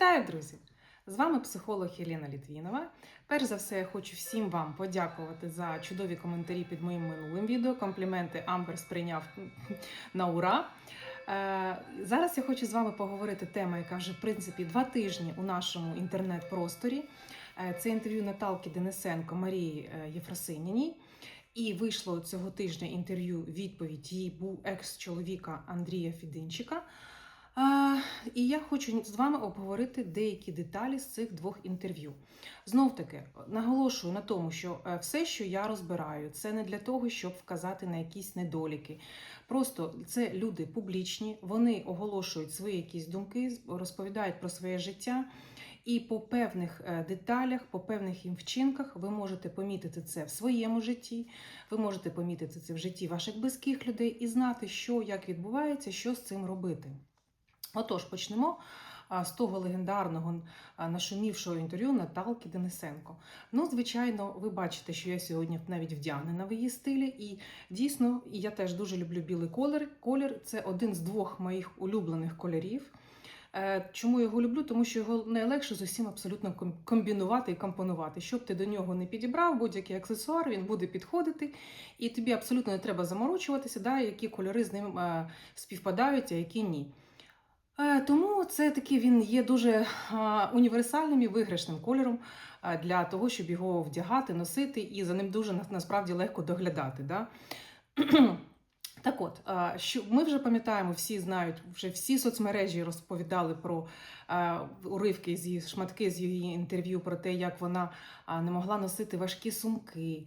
Вітаю, друзі! З вами психолог Єлена Літвінова. Перш за все, я хочу всім вам подякувати за чудові коментарі під моїм минулим відео. Компліменти Амбер сприйняв на ура. Е, Зараз я хочу з вами поговорити тема, яка вже в принципі два тижні у нашому інтернет-просторі. Е, Це інтерв'ю Наталки Денисенко Марії е, Єфросиніній. І вийшло цього тижня інтерв'ю відповідь її був екс-чоловіка Андрія Фідинчика. І я хочу з вами обговорити деякі деталі з цих двох інтерв'ю. Знов таки наголошую на тому, що е, все, що я розбираю, це не для того, щоб вказати на якісь недоліки. Просто це люди публічні, вони оголошують свої якісь думки, розповідають про своє життя. І по певних е, деталях, по певних їм вчинках ви можете помітити це в своєму житті, ви можете помітити це в житті ваших близьких людей і знати, що як відбувається, що з цим робити. Отож, почнемо з того легендарного нашумівшого інтерв'ю Наталки Денисенко. Ну, звичайно, ви бачите, що я сьогодні навіть вдягнена в її стилі, і дійсно, я теж дуже люблю білий колір. Колір це один з двох моїх улюблених кольорів. Е, Чому я його люблю? Тому що його найлегше з усім абсолютно комбінувати і компонувати. Щоб ти до нього не підібрав, будь-який аксесуар, він буде підходити, і тобі абсолютно не треба заморочуватися, да, які кольори з ним е, співпадають, а які ні. Е, Тому це такий він є дуже е, універсальним і виграшним кольором е, для того, щоб його вдягати, носити, і за ним дуже насправді легко доглядати. Да? Так от, що ми вже пам'ятаємо, всі знають, вже всі соцмережі розповідали про уривки з її шматки з її інтерв'ю про те, як вона не могла носити важкі сумки,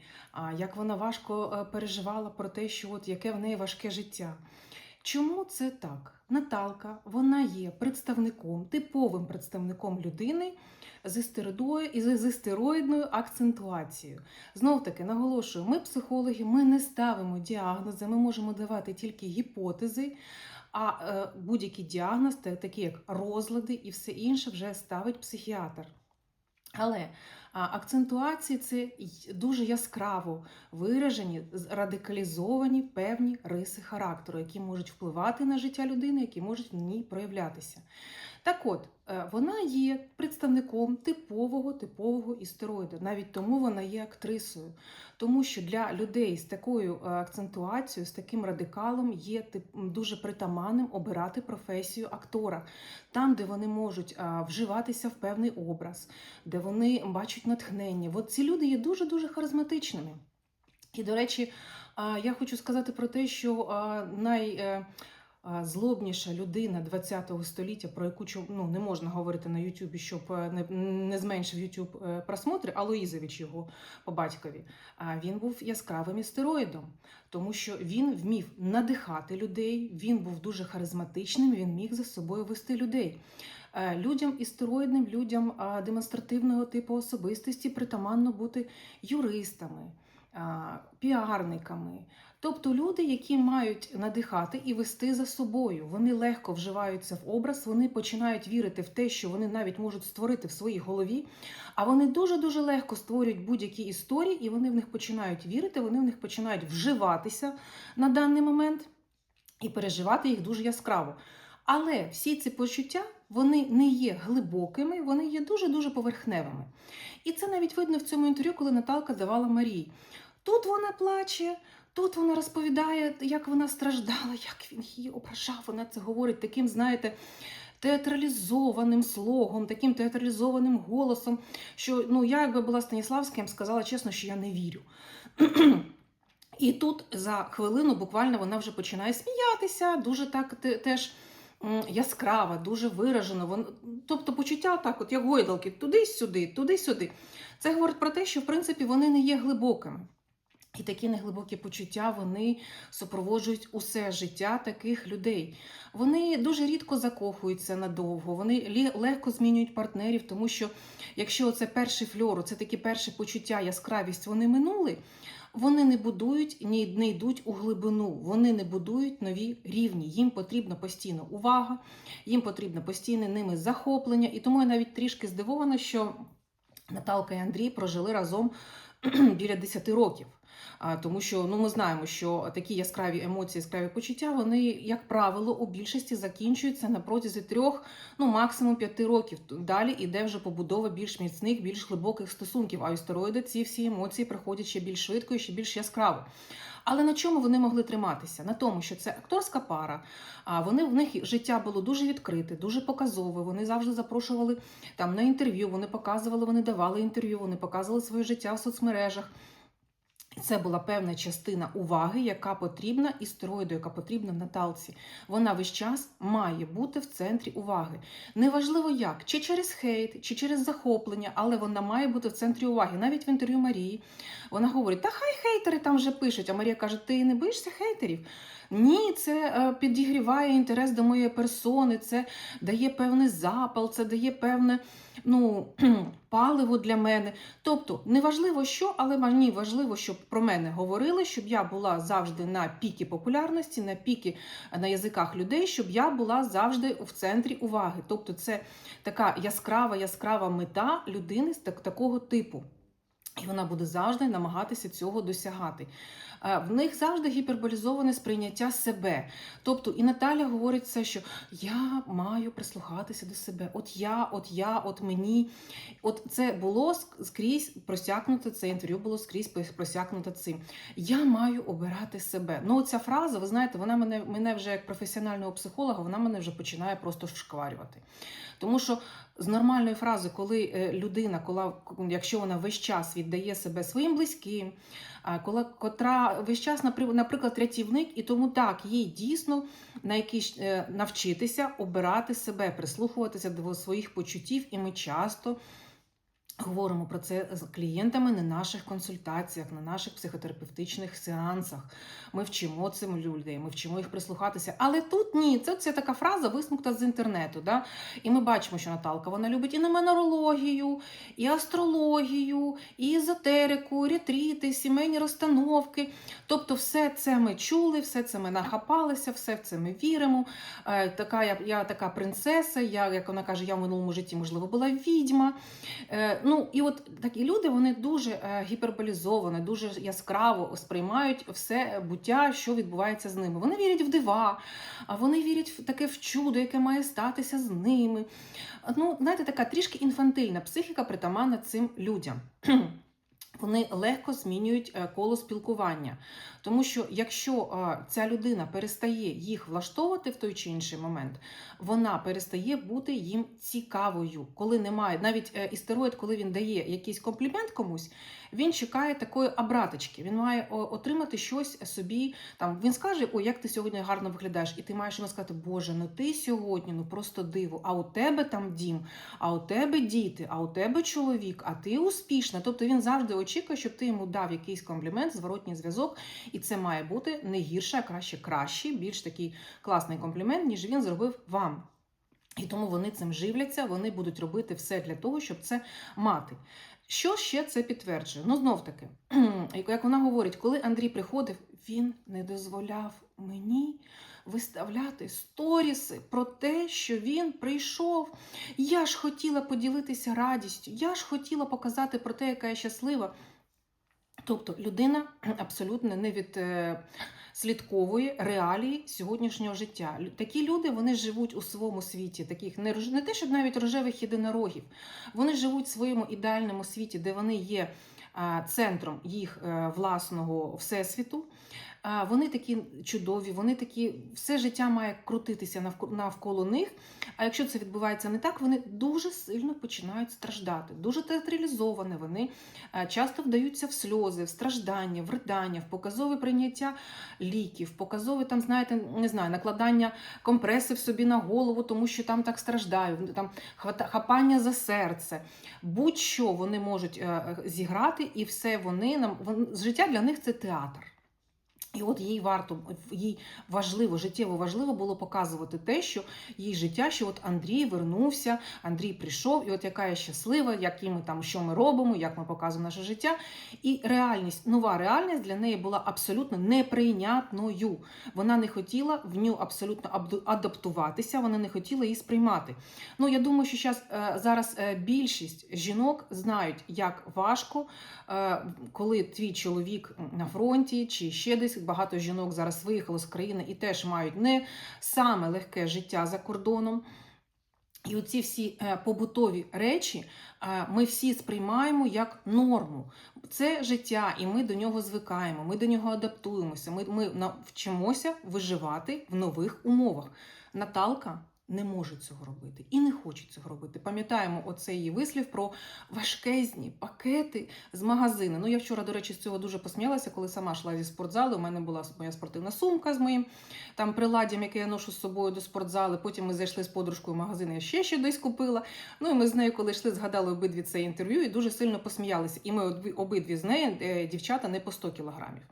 як вона важко переживала про те, що от яке в неї важке життя. Чому це так? Наталка, вона є представником, типовим представником людини з істеридою і з істероїдною акцентуацією. Знов таки наголошую, ми психологи, ми не ставимо діагнози, ми можемо давати тільки гіпотези. А е, будь-який діагноз, та- такі як розлади і все інше, вже ставить психіатр. Але акцентуації це дуже яскраво виражені, радикалізовані певні риси характеру, які можуть впливати на життя людини, які можуть в ній проявлятися. Так от, е, вона є представником типового типового істероїду. Навіть тому вона є актрисою. Тому що для людей з такою е, акцентуацією, з таким радикалом є дуже притаманним обирати професію актора, там, де вони можуть вживатися в певний образ, де вони бачать натхнення. От ці люди є дуже дуже харизматичними. І, до речі, я хочу сказати про те, що най. Злобніша людина ХХ століття, про яку ну, не можна говорити на Ютубі, щоб е, не, не зменшив Ютуб е, просмотри, Алоїзович його по батькові. А він був яскравим істероїдом, тому що він вмів надихати людей, він був дуже харизматичним, він міг за собою вести людей. Е, Людям істероїдним, людям демонстративного типу особистості притаманно бути юристами, піарниками. Тобто люди, які мають надихати і вести за собою, вони легко вживаються в образ, вони починають вірити в те, що вони навіть можуть створити в своїй голові. А вони дуже-дуже легко створюють будь-які історії, і вони в них починають вірити, вони в них починають вживатися на даний момент і переживати їх дуже яскраво. Але всі ці почуття вони не є глибокими, вони є дуже-дуже поверхневими. І це навіть видно в цьому інтерв'ю, коли Наталка давала Марії. Тут вона плаче, тут вона розповідає, як вона страждала, як він її ображав. Вона це говорить таким, знаєте, театралізованим слогом, таким театралізованим голосом, що ну, я, якби була Станіславським, сказала чесно, що я не вірю. І тут за хвилину буквально вона вже починає сміятися, дуже так те- теж яскрава, дуже виражено. Тобто почуття так, от як гойдалки, туди-сюди, туди-сюди. Це говорить про те, що в принципі вони не є глибокими. І такі неглибокі почуття вони супроводжують усе життя таких людей. Вони дуже рідко закохуються надовго, вони легко змінюють партнерів, тому що якщо це перший фльор, це такі перші почуття, яскравість, вони минули, вони не будують, ні не йдуть у глибину, вони не будують нові рівні. Їм потрібна постійна увага, їм потрібно постійне ними захоплення. І тому я навіть трішки здивована, що Наталка і Андрій прожили разом біля 10 років. Тому що ну ми знаємо, що такі яскраві емоції, яскраві почуття, вони, як правило, у більшості закінчуються на протязі трьох, ну максимум п'яти років. Далі іде вже побудова більш міцних, більш глибоких стосунків. А у стероїди ці всі емоції приходять ще більш швидко і ще більш яскраво. Але на чому вони могли триматися? На тому, що це акторська пара. А вони в них життя було дуже відкрите, дуже показове. Вони завжди запрошували там на інтерв'ю. Вони показували, вони давали інтерв'ю, вони показували своє життя в соцмережах. І Це була певна частина уваги, яка потрібна істероїду, яка потрібна Наталці. Вона весь час має бути в центрі уваги. Неважливо як, чи через хейт, чи через захоплення, але вона має бути в центрі уваги. Навіть в інтерв'ю Марії вона говорить: та хай хейтери там вже пишуть. А Марія каже: Ти не боїшся хейтерів? Ні, це е, підігріває інтерес до моєї персони, це дає певний запал, це дає певне ну, паливо для мене. Тобто, неважливо що, але мені важливо, щоб про мене говорили, щоб я була завжди на пікі популярності, на пікі е, на язиках людей, щоб я була завжди в центрі уваги. Тобто, це така яскрава, яскрава мета людини з так, такого типу. І вона буде завжди намагатися цього досягати. Е, В них завжди гіперболізоване сприйняття себе. Тобто, і Наталя говорить все, що я маю прислухатися до себе. От я, от я, от мені. От це було скрізь просякнуто, це інтерв'ю було скрізь просякнуто цим. Я маю обирати себе. Ну, ця фраза, ви знаєте, вона мене, мене вже як професіонального психолога, вона мене вже починає просто вшкварювати. Тому що з нормальної фрази, коли е, людина, коли, якщо вона весь час віддає себе своїм близьким, коли, котра весь час, наприклад, рятівник, і тому так, їй дійсно на якісь е, навчитися обирати себе, прислухуватися до своїх почуттів, і ми часто. Говоримо про це з клієнтами на наших консультаціях, на наших психотерапевтичних сеансах. Ми вчимо цим людей, ми вчимо їх прислухатися. Але тут ні, це, це така фраза висмукта з інтернету. Да? І ми бачимо, що Наталка вона любить і нумерологію, і астрологію, і езотерику, ретріти, сімейні розстановки. Тобто, все це ми чули, все це ми нахапалися, все в це ми віримо. Е, така я, я така принцеса, я, як вона каже, я в минулому житті, можливо, була відьма. Ну і от такі люди вони дуже е, гіперболізовано, дуже яскраво сприймають все буття, що відбувається з ними. Вони вірять в дива, а вони вірять в таке в чудо, яке має статися з ними. Ну, знаєте, така трішки інфантильна психіка притаманна цим людям. Вони легко змінюють е, коло спілкування, тому що якщо е, ця людина перестає їх влаштовувати в той чи інший момент, вона перестає бути їм цікавою. Коли немає, навіть е, істероїд, коли він дає якийсь комплімент комусь, він чекає такої обраточки. Він має отримати щось собі. Там він скаже: О, як ти сьогодні гарно виглядаєш, і ти маєш йому сказати, Боже, ну ти сьогодні ну просто диво. А у тебе там дім, а у тебе діти, а у тебе чоловік, а ти успішна. Тобто він завжди очікує, щоб ти йому дав якийсь комплімент, зворотній зв'язок, і це має бути не гірше, а краще кращий, більш такий класний комплімент, ніж він зробив вам. І тому вони цим живляться, вони будуть робити все для того, щоб це мати. Що ще це підтверджує? Ну, знов таки, як вона говорить, коли Андрій приходив, він не дозволяв мені виставляти сторіси про те, що він прийшов. Я ж хотіла поділитися радістю, я ж хотіла показати про те, яка я щаслива. Тобто людина абсолютно не відслідковує реалії сьогоднішнього життя. Такі люди вони живуть у своєму світі, таких не, не те, щоб навіть рожевих єдинорогів. Вони живуть в своєму ідеальному світі, де вони є центром їх е, власного всесвіту. Вони такі чудові, вони такі, все життя має крутитися навко- навколо них. А якщо це відбувається не так, вони дуже сильно починають страждати, дуже театралізовані. Вони е, часто вдаються в сльози, в страждання, в ридання, в показове прийняття ліків, показове там, знаєте, не знаю, накладання компресів собі на голову, тому що там так страждаю, там хапання за серце. Будь-що вони можуть е, зіграти, і все вони нам життя для них це театр. І от їй варто їй важливо, життєво важливо було показувати те, що їй життя, що от Андрій вернувся, Андрій прийшов, і от яка я щаслива, які ми там, що ми робимо, як ми показуємо наше життя. І реальність, нова реальність для неї була абсолютно неприйнятною. Вона не хотіла в нього абсолютно адаптуватися, вона не хотіла її сприймати. Ну я думаю, що е, зараз е, більшість жінок знають, як важко, е, коли твій чоловік на фронті чи ще десь багато жінок зараз виїхало з країни і теж мають не саме легке життя за кордоном. І оці всі е, побутові речі е, ми всі сприймаємо як норму. Це життя, і ми до нього звикаємо, ми до нього адаптуємося. Ми, ми навчимося виживати в нових умовах. Наталка не може цього робити і не хоче цього робити. Пам'ятаємо оцей її вислів про важкезні пакети з магазину. Ну я вчора, до речі, з цього дуже посміялася, коли сама йшла зі спортзалу. У мене була моя спортивна сумка з моїм там приладдям, яке я ношу з собою до спортзали. Потім ми зайшли з подружкою в магазин, я ще ще десь купила. Ну і ми з нею, коли йшли, згадали обидві це інтерв'ю і дуже сильно посміялися. І ми обидві- обидві з нею, е, дівчата, не по 100 кілограмів.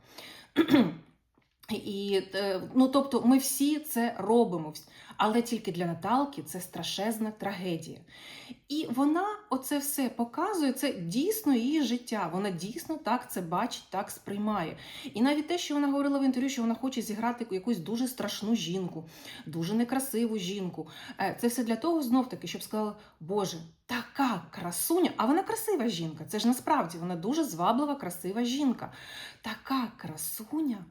І е, ну, тобто, ми всі це робимо, але тільки для Наталки це страшезна трагедія. І вона оце все показує, це дійсно її життя. Вона дійсно так це бачить, так сприймає. І навіть те, що вона говорила в інтерв'ю, що вона хоче зіграти якусь дуже страшну жінку, дуже некрасиву жінку. Е, Це все для того, знов таки, щоб сказала, Боже, така красуня, а вона красива жінка. Це ж насправді вона дуже зваблива, красива жінка. Така красуня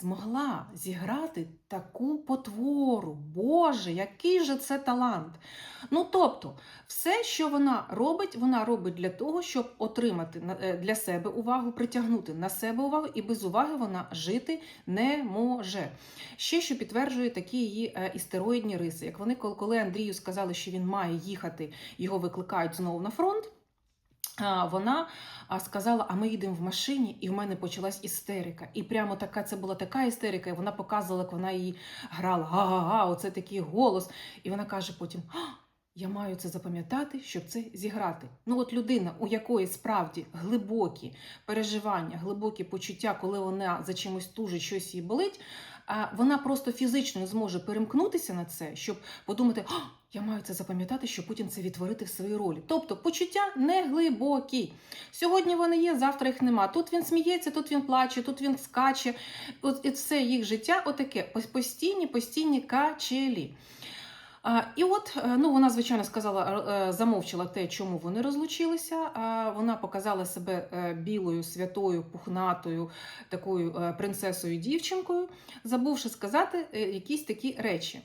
змогла зіграти таку потвору. Боже, який же це талант! Ну тобто, все, що вона робить, вона робить для того, щоб отримати е, для себе увагу, притягнути на себе увагу, і без уваги вона жити не може. Ще що підтверджує такі її е, істероїдні риси. Як вони, коли Андрію сказали, що він має їхати, його викликають знову на фронт. Вона сказала: а ми їдемо в машині, і в мене почалась істерика. І прямо така це була така істерика, і вона показувала, як вона її грала. Га-га-га, оце такий голос. І вона каже потім: «А, я маю це запам'ятати, щоб це зіграти. Ну, от людина, у якої справді глибокі переживання, глибокі почуття, коли вона за чимось тужить, щось їй болить, вона просто фізично зможе перемкнутися на це, щоб подумати, я маю це запам'ятати, щоб потім це відтворити в своїй ролі. Тобто почуття не глибокі. Сьогодні вони є, завтра їх нема. Тут він сміється, тут він плаче, тут він скаче. От і все їх життя отаке постійні, постійні качелі. І от е, ну вона звичайно сказала, е, замовчала те, чому вони розлучилися. Вона показала себе е, білою, святою, пухнатою, такою е, принцесою дівчинкою, забувши сказати е, якісь такі речі.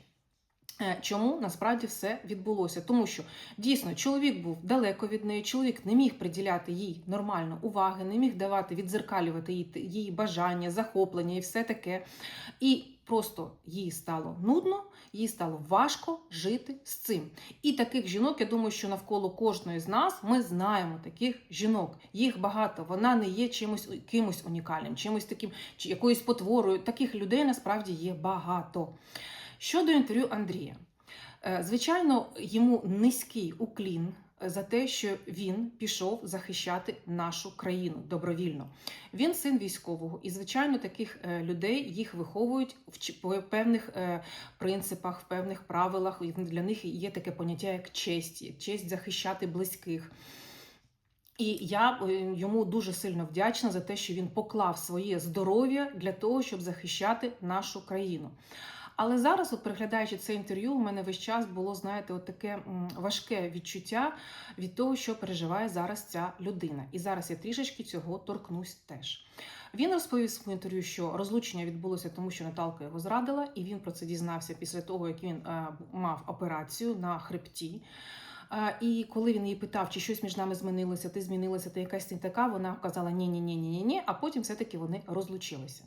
Е, Чому насправді все відбулося? Тому що дійсно чоловік був далеко від неї, чоловік не міг приділяти їй нормально уваги, не міг давати відзеркалювати її, її бажання, захоплення і все таке. І просто їй стало нудно, їй стало важко жити з цим. І таких жінок, я думаю, що навколо кожної з нас ми знаємо таких жінок. Їх багато. Вона не є чимось кимось унікальним, чимось таким, чи якоюсь потворою. Таких людей насправді є багато. Щодо інтерв'ю Андрія, Е, звичайно, йому низький уклін за те, що він пішов захищати нашу країну добровільно. Він син військового, і звичайно, таких е, людей їх виховують в певних е, принципах, в певних правилах. Для них є таке поняття як честь, честь захищати близьких. І я е, йому дуже сильно вдячна за те, що він поклав своє здоров'я для того, щоб захищати нашу країну. Але зараз, от приглядаючи це інтерв'ю, у мене весь час було, знаєте, от таке важке відчуття від того, що переживає зараз ця людина. І зараз я трішечки цього торкнусь теж. Він розповів в інтерв'ю, що розлучення відбулося тому, що Наталка його зрадила, і він про це дізнався після того, як він е, мав операцію на хребті. І коли він її питав, чи щось між нами змінилося, ти змінилася, ти якась не така, вона казала ні, ні, ні, ні, ні, ні, а потім все-таки вони розлучилися.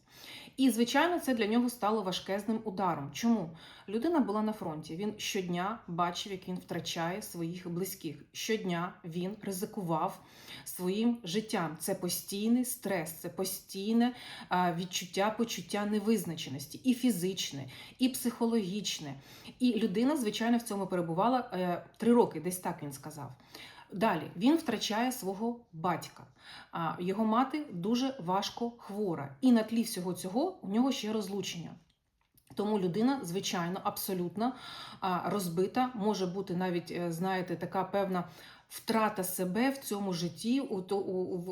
І, звичайно, це для нього стало важкезним ударом. Чому? Людина була на фронті. Він щодня бачив, як він втрачає своїх близьких. Щодня він ризикував своїм життям. Це постійний стрес, це постійне відчуття, почуття невизначеності, і фізичне, і психологічне. І людина, звичайно, в цьому перебувала е, три роки, десь так він сказав. Далі він втрачає свого батька. Його мати дуже важко хвора. І на тлі всього цього у нього ще розлучення. Тому людина, звичайно, абсолютно розбита, може бути навіть, е, знаєте, така певна втрата себе в цьому житті, у,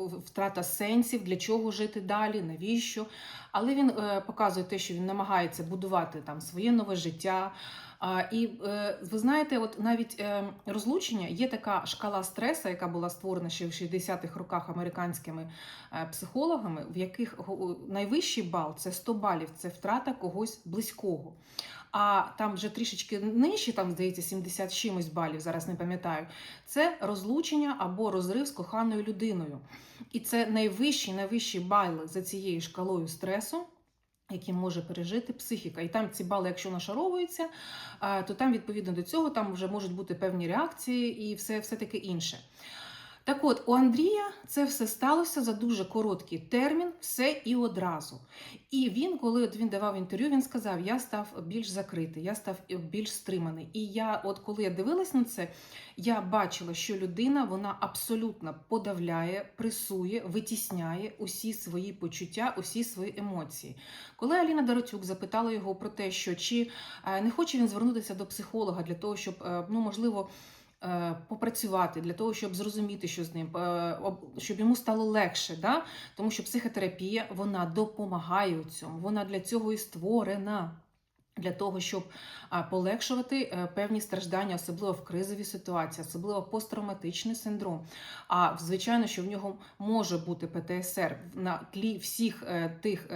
втрата сенсів, для чого жити далі, навіщо. Але він е, показує те, що він намагається будувати там своє нове життя. І е, ви знаєте, от навіть е, розлучення є така шкала стресу, яка була створена ще в 60-х роках американськими е, психологами, в яких найвищий бал це 100 балів, це втрата когось близького. А там вже трішечки нижче, там здається, 70 чимось балів, зараз не пам'ятаю. Це розлучення або розрив з коханою людиною. І це найвищий, найвищий бал за цією шкалою стресу. Які може пережити психіка, і там ці бали, якщо нашаровуються, то там відповідно до цього там вже можуть бути певні реакції і все, все таке інше. Так от, у Андрія це все сталося за дуже короткий термін, все і одразу. І він, коли от він давав інтерв'ю, він сказав: Я став більш закритий, я став більш стриманий. І я, от коли я дивилась на це, я бачила, що людина вона абсолютно подавляє, пресує, витісняє усі свої почуття, усі свої емоції. Коли Аліна Доротюк запитала його про те, що чи е, не хоче він звернутися до психолога для того, щоб е, ну можливо. Е, Попрацювати для того, щоб зрозуміти, що з ним, е, щоб йому стало легше, да? тому що психотерапія вона допомагає у цьому. Вона для цього і створена. Для того, щоб полегшувати е, певні страждання, особливо в кризовій ситуації, особливо посттравматичний синдром. А звичайно, що в нього може бути ПТСР на тлі всіх тих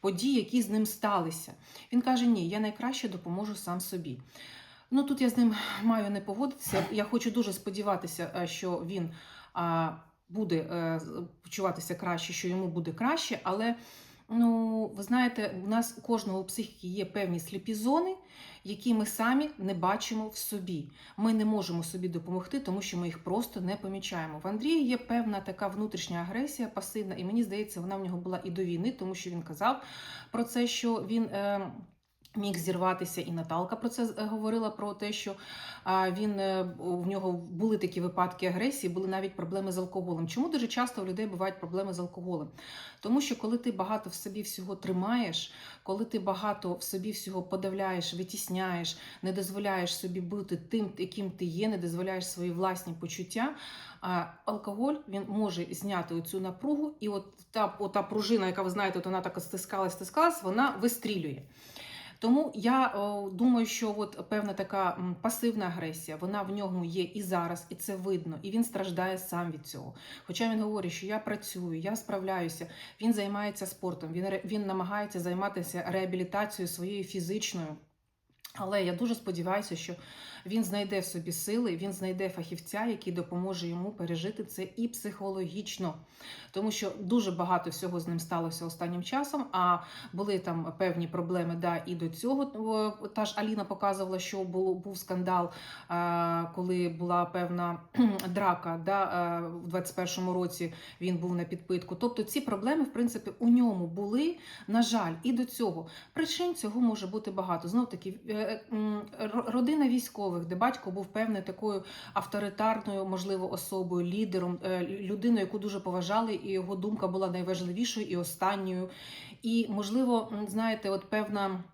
подій, які з ним сталися. Він каже: Ні, я найкраще допоможу сам собі. Ну тут я з ним маю не погодитися. Я хочу дуже сподіватися, е, що він буде е, почуватися краще, що йому буде краще, але. Ну, ви знаєте, у нас у кожного у психіки є певні сліпі зони, які ми самі не бачимо в собі. Ми не можемо собі допомогти, тому що ми їх просто не помічаємо. В Андрії є певна така внутрішня агресія, пасивна, і мені здається, вона в нього була і до війни, тому що він казав про це, що він. Е, Міг зірватися, і Наталка про це е, говорила про те, що він е, в нього були такі випадки агресії, були навіть проблеми з алкоголем. Чому дуже часто у людей бувають проблеми з алкоголем? Тому що коли ти багато в собі всього тримаєш, коли ти багато в собі всього подавляєш, витісняєш, не дозволяєш собі бути тим, яким ти є, не дозволяєш свої власні почуття. А алкоголь він може зняти цю напругу, і от та, ота пружина, яка ви знаєте, от вона так стискалась, стискалась, вона вистрілює. Тому я о, думаю, що от певна така пасивна агресія, вона в ньому є і зараз, і це видно, і він страждає сам від цього. Хоча він говорить, що я працюю, я справляюся, він займається спортом, він, він намагається займатися реабілітацією своєю фізичною. Але я дуже сподіваюся, що він знайде в собі сили, він знайде фахівця, який допоможе йому пережити це і психологічно, тому що дуже багато всього з ним сталося останнім часом. А були там певні проблеми, да, і до цього та ж Аліна показувала, що було був скандал, е, коли була певна драка. Да, е, в 21-му році він був на підпитку. Тобто ці проблеми, в принципі, у ньому були. На жаль, і до цього причин цього може бути багато. Знов таки, е, родина військових, де батько був певною такою авторитарною, можливо, особою, лідером, е, людиною, яку дуже поважали, і його думка була найважливішою і останньою. І, можливо, знаєте, от певна.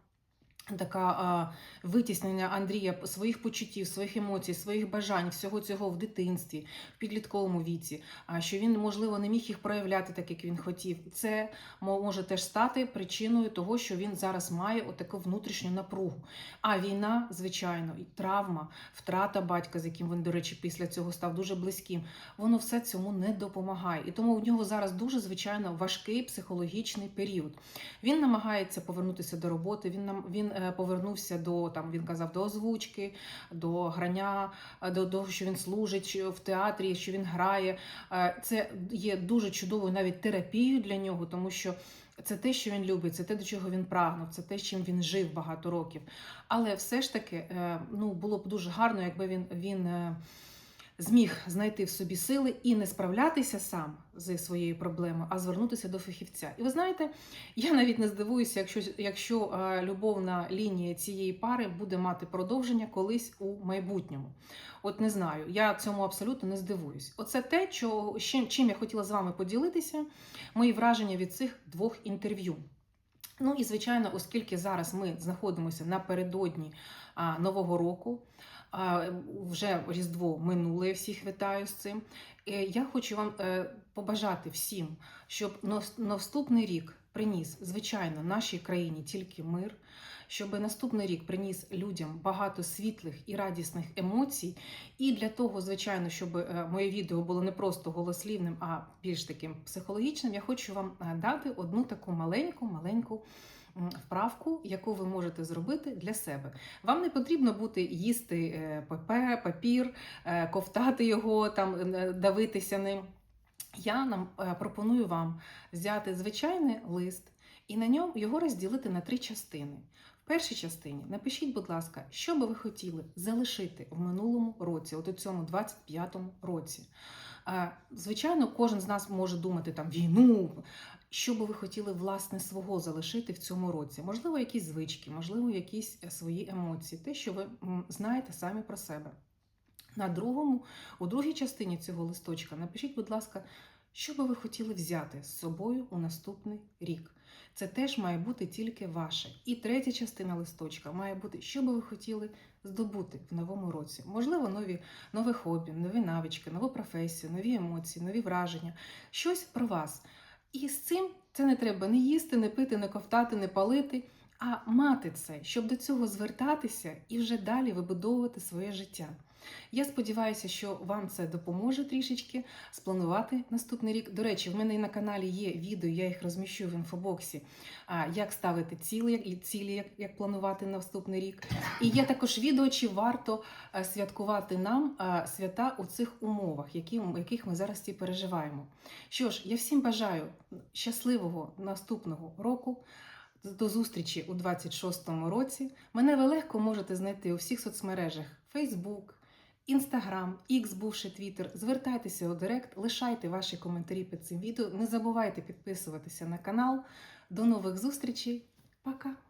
Така витіснення Андрія своїх почуттів, своїх емоцій, своїх бажань, всього цього в дитинстві, в підлітковому віці, а що він можливо не міг їх проявляти так, як він хотів. Це може теж стати причиною того, що він зараз має отаку внутрішню напругу. А війна, звичайно, і травма, втрата батька, з яким він, до речі, після цього став дуже близьким. Воно все цьому не допомагає. І тому в нього зараз дуже звичайно важкий психологічний період. Він намагається повернутися до роботи. Він нам він е, повернувся до там. Він казав до озвучки, до грання, е, до того, що він служить в театрі, що він грає. Е, Це є дуже чудовою навіть терапією для нього, тому що. Це те, що він любить, це те, до чого він прагнув, це те, чим він жив багато років. Але все ж таки, е, ну було б дуже гарно, якби він він. Зміг знайти в собі сили і не справлятися сам зі своєю проблемою, а звернутися до фахівця. І ви знаєте, я навіть не здивуюся, якщо, якщо е, любовна лінія цієї пари буде мати продовження колись у майбутньому. От не знаю, я цьому абсолютно не здивуюсь. Оце те, що, чим, я хотіла з вами поділитися, мої враження від цих двох інтерв'ю. Ну і звичайно, оскільки зараз ми знаходимося напередодні Нового року, вже Різдво минуле, я всіх вітаю з цим. Е, Я хочу вам е, побажати всім, щоб на- наступний рік приніс, звичайно, нашій країні тільки мир, щоб наступний рік приніс людям багато світлих і радісних емоцій. І для того, звичайно, щоб е, моє відео було не просто голослівним, а більш таким психологічним, я хочу вам е, дати одну таку маленьку, маленьку м, вправку, яку ви можете зробити для себе. Вам не потрібно бути їсти е, ПП, папір, е, ковтати його, там е, давитися ним. Я нам пропоную вам взяти звичайний лист і на ньому його розділити на три частини. В першій частині напишіть, будь ласка, що би ви хотіли залишити в минулому році, от у цьому 25-му році. Звичайно, кожен з нас може думати там війну. Що би ви хотіли власне свого залишити в цьому році? Можливо, якісь звички, можливо, якісь е, свої емоції, те, що ви знаєте самі про себе. На другому, у другій частині цього листочка напишіть, будь ласка, що би ви хотіли взяти з собою у наступний рік. Це теж має бути тільки ваше. І третя частина листочка має бути, що би ви хотіли здобути в новому році. Можливо, нові, нове хобі, нові навички, нову професію, нові емоції, нові враження, щось про вас. І з цим це не треба не їсти, не пити, не ковтати, не палити, а мати це, щоб до цього звертатися і вже далі вибудовувати своє життя. Я сподіваюся, що вам це допоможе трішечки спланувати наступний рік. До речі, в мене і на каналі є відео, я їх розміщу в інфобоксі, як ставити цілі, цілі, як, як планувати наступний рік. І є також відео, чи варто е, святкувати нам е, свята у цих умовах, які, яких ми зараз ці переживаємо. Що ж, я всім бажаю щасливого наступного року. До зустрічі у 26-му році. Мене ви легко можете знайти у всіх соцмережах Facebook, Instagram, X, бувши Твіттер, Звертайтеся у Директ, лишайте ваші коментарі під цим відео. Не забувайте підписуватися на канал. До нових зустрічей. Пока!